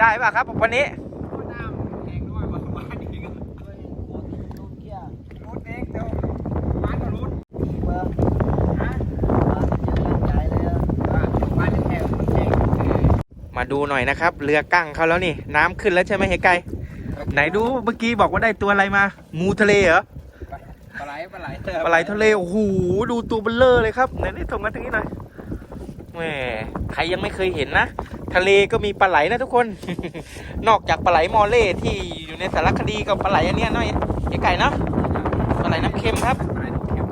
ได้ป่ะครับวันนี้น้ำแข็งด้วยวันวานอีกอะรุดเองเดี๋ยววานก็รุดฮะอ่าวานจะแข็งรุดเองมาดูหน่อยนะครับ เรือกั้งเขาแล้วนี่ น้ำขึ้นแล้วใช่ไหมเฮยไก่ไหนดูเมื่อกี้บอกว่าได้ตัวอะไรมางูทะเลเหรอปลาไหลปลาไหลปลาไหลทะเลโอ้โหดูตัวเบลเลอร์เลยครับไหนนี่ส่งมาทางนี้หน่อยแหมใครยังไม่เคยเห็นนะ ทะเลก็มีปลาไหลนะทุกคน นอกจากปลาไหลมอเล่ที่อยู่ในสารคดีกับปลาไหลอันเนี้ยน้อยเฮยไก่เนาะปลาไหลน้ำเค็มครับปลาไหลน้ำเค็ม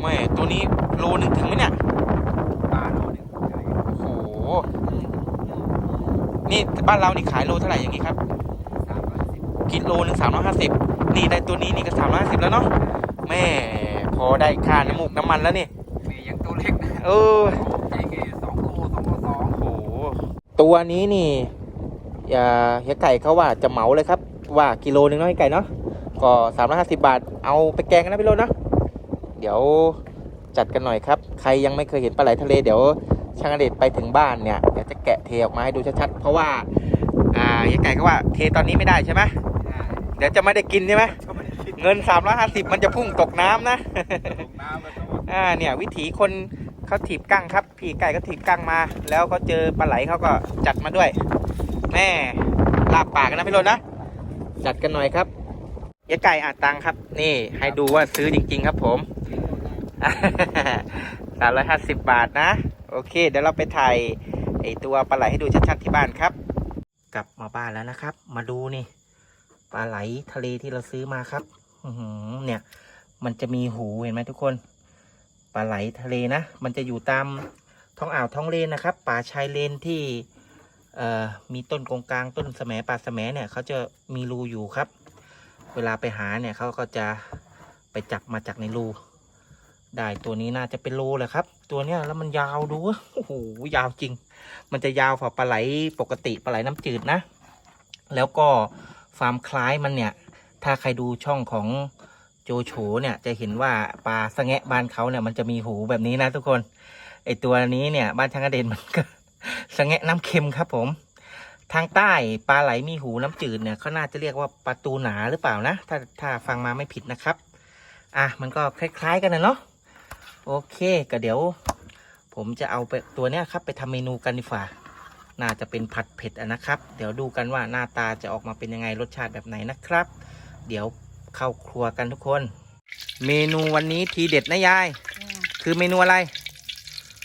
แหมตัวนี้โลนึงถึงไหมเนี่ยปลาโลหนึงใหญ่โอ้โหนี่บ้านเรานี่ขายโลเท่าไหร่อย่างนี้ครับสามร้อยสิบกิโลหนึ่งสามร้อยห้าสิบนี่ได้ตัวนี้นี่ก็สามร้อยห้าสิบแล้วเนาะแม่พอได้ค่าน้ำมูกน้ำมันแล้วนี่เมย์ยังตัวเล็กนะเออ ใหญ่แค่สองโลสองโลสอง โอ้โห ตัวนี้นี่อย่าเฮียไก่เขาว่าจะเหมาเลยครับ ว่ากิโลหนึ่งเนาะเฮียไก่เนาะก็สามร้อยห้าสิบาท เอาไปแกงกันนะพี่โรจน์เนาะเดี๋ยวจัดกันหน่อยครับ ใครยังไม่เคยเห็นปลาไหลทะเลเดี๋ยวช่างอเดชไปถึงบ้านเนี่ยเดี๋ยวจะแกะเทออกมาให้ดูชัดๆเพราะว่าอ่าเฮียไก่เขาว่าเทตอนนี้ไม่ได้ใช่ไหมใช่เดี๋ยวจะไม่ได้กินใช่ไหมก็ไม่ได้คิดเงิน350มันจะพุ่งตกน้ำนะลงน้ำแล้วก็อ่าเนี่ยวิถีคน เขาถีบกั้งครับ พี่ไก่ก็ถีบกั้งมา แล้วเขาเจอปลาไหลเขาก็จัดมาด้วย แม่ลาบปากนะพี่รนนะ จัดกันหน่อยครับยายไก่อาตังครับ นี่ให้ดูว่าซื้อจริง ๆ ครับผมสามร้อยห้าสิบบาทนะ โอเค เดี๋ยวเราไปถ่ายไอตัวปลาไหลให้ดูชัดๆที่บ้านครับ กลับมาบ้านแล้วนะครับ มาดูนี่ปลาไหลทะเลที่เราซื้อมาครับเนี่ย มันจะมีหูเห็นไหมทุกคน ปลาไหลทะเลนะ มันจะอยู่ตามท้องอ่าวท้องเลนนะครับ ป่าชายเลนที่มีต้นกงกลางต้นแสมป่าแสมเนี่ยเขาจะมีรูอยู่ครับ เวลาไปหาเนี่ยเขาก็จะไปจับมาจากในรูได้ตัวนี้น่าจะเป็นโลแหละครับ ตัวเนี้ยแล้วมันยาวดูโอ้โหยาวจริง มันจะยาวกว่าปลาไหลปกติปลาไหลน้ำจืดนะ แล้วก็ความคล้ายมันเนี่ย ถ้าใครดูช่องของ โจโฉเนี่ยจะเห็นว่าปลาสะแงะบ้านเขาเนี่ยมันจะมีหูแบบนี้นะทุกคนไอตัวนี้เนี่ย บ้านช่างกระเด็นมันก็สะแงะน้ำเค็มครับผม ทางใต้ปลาไหลมีหูน้ำจืดเนี่ยเขาน่าจะเรียกว่าปลาตูหนาหรือเปล่านะ ถ้าถ้าฟังมาไม่ผิดนะครับ อะมันก็คล้ายๆกันนะเนาะโอเคก็เดี๋ยว ผมจะเอาไปตัวเนี้ยครับ ไปทำเมนูกันดีกว่าน่าจะเป็นผัดเผ็ดนะครับ เดี๋ยวดูกันว่าหน้าตาจะออกมาเป็นยังไงรสชาติแบบไหนนะครับ เดี๋ยว เข้าครัวกันทุกคน เมนูวันนี้ทีเด็ดนะยายจ้ะคือเมนูอะไร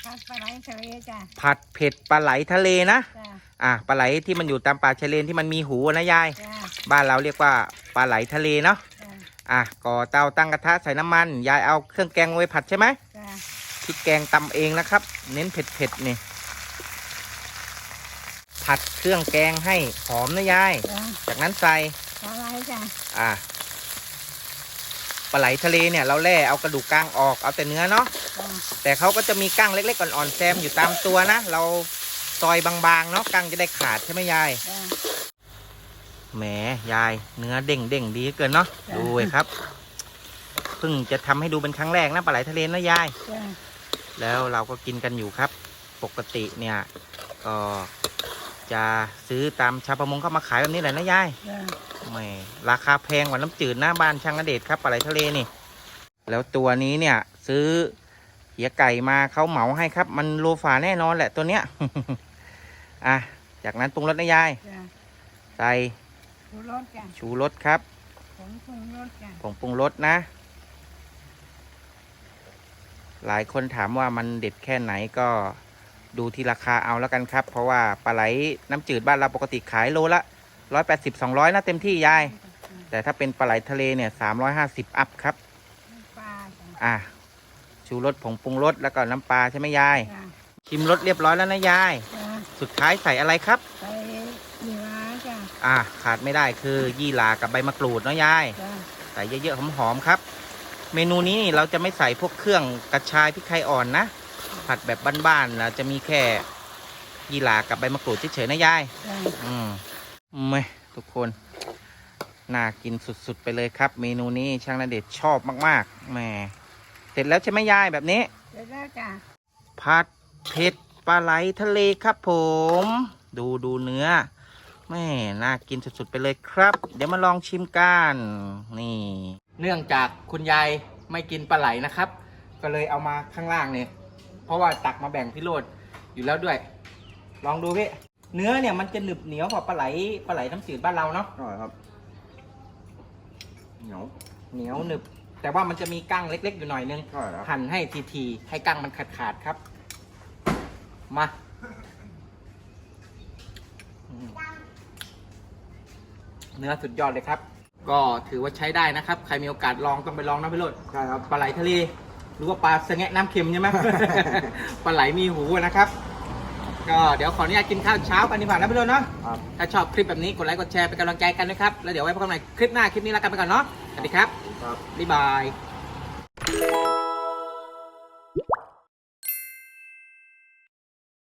ผัดปลาไหลทะเลจ้ะผัดเผ็ดปลาไหลทะเลนะ จ้ะอะปลาไหลที่มันอยู่ตามป่าชายเลนที่มันมีหูนะยาย จ้ะบ้านเราเรียกว่าปลาไหลทะเลเนาะ จ้ะอะก่อเตาตั้งกระทะใส่น้ำมัน ยายเอาเครื่องแกงไว้ผัดใช่ไหม จ้ะพริกแกงตำเองนะครับ เน้นเผ็ดๆนี่ผัดเครื่องแกงให้หอมนะยาย จ้ะจากนั้นใส่ปลาไหลจ้ะอะ ปลาไหลทะเลเนี่ยเราแล่เอากระดูกกลางออกเอาแต่เนื้อเนาะจ้ะแต่เขาก็จะมีก้างเล็กๆอ่อนๆแซมอยู่ตามตัวนะเราซอยบางๆเนาะก้างจะได้ขาดใช่ไหมยายจ้ะแหมยาย เนื้อเด้งเด้งๆดีเกินเนาะจ้ะดูเลยครับเพิ่งจะทำให้ดูเป็นครั้งแรกนะปลาไหลทะเลนะยายจ้ะแล้วเราก็กินกันอยู่ครับ ปกติเนี่ยก็จะซื้อตามชาวประมงเข้ามาขายแบบนี้แหละนะยายจ้ะ แหมราคาแพงกว่าน้ำจืดหน้าบ้านช่างนเดชครับปลาไหลทะเลนี่ แล้วตัวนี้เนี่ย ซื้อเหียไก่มาเขาเหมาให้ครับ มันโลฝาแน่นอนแหละตัวเนี้ย อะจากนั้นปรุงรสนะยาย จ้ะใส่ชูรสจ้ะชูรสครับผงปรุงรสจ้ะผงปรุงรสนะ หลายคนถามว่ามันเด็ดแค่ไหนก็ดูที่ราคาเอาแล้วกันครับ เพราะว่าปลาไหลน้ำจืดบ้านเราปกติขายโลละ ร้อยแปดสิบสองร้อยนะเต็มที่ยาย แต่ถ้าเป็นปลาไหลทะเลเนี่ยสามร้อยห้าสิบอัพครับ ปลาจ้ะอะชูรสผงปรุงรสแล้วก็น้ำปลาใช่ไหมยาย จ้ะชิมรสเรียบร้อยแล้วนะยาย จ้ะสุดท้ายใส่อะไรครับใส่ยีราจ้ะอะขาดไม่ได้คือยี่หร่ากับใบมะกรูดเนาะยาย จ้ะใส่เยอะๆหอมๆครับ เมนูนี้นี่เราจะไม่ใส่พวกเครื่องกระชายพริกไทยอ่อนนะ ผัดแบบบ้านๆเราจะมีแค่ยี่หร่ากับใบมะกรูดเฉยๆนะยาย จ้ะอืม ไม่ทุกคน น่ากินสุดๆไปเลยครับ เมนูนี้ช่างนาเดชชอบมากๆแหมเสร็จแล้วใช่ไหมยายแบบนี้เสร็จแล้วจ้ะผัดเผ็ดปลาไหลทะเลครับผม ดูดูเนื้อแม่น่ากินสุดๆไปเลยครับ เดี๋ยวมาลองชิมกันนี่ เนื่องจากคุณยายไม่กินปลาไหลนะครับ ก็เลยเอามาข้างล่างเนี่ยเพราะว่าตักมาแบ่งพี่โรดอยู่แล้วด้วย ลองดูพี่ เนื้อเนี่ยมันจะหนึบเหนียวกว่าปลาไหลปลาไหลน้ำจืดบ้านเราเนาะอร่อยครับ เหนียวเหนียวหนึบ แต่ว่ามันจะมีกั้งเล็ก ๆ อยู่หน่อยนึงอร่อยครับ หั่นให้ทีๆให้กั้งมันขาดๆครับ มาอืมเนื้อสุดยอดเลยครับ ก็ถือว่าใช้ได้นะครับ ใครมีโอกาสลองต้องไปลองนะพี่โรด ใช่ครับ ปลาไหลทะเลหรือว่าปลาสะแงะน้ำเค็มใช่ไหม ปลาไหลมีหูนะครับ ก็เดี๋ยวขออนุญาตกินข้าวเช้ากันดีกว่านะพี่โรดเนาะครับ ถ้าชอบคลิปแบบนี้กดไลค์กดแชร์เป็นกำลังใจกันนะครับแล้วเดี๋ยวไว้พบกันใหม่คลิปหน้าคลิปนี้ลากันไปก่อนเนาะสวัสดีครับครับ บ๊ายบาย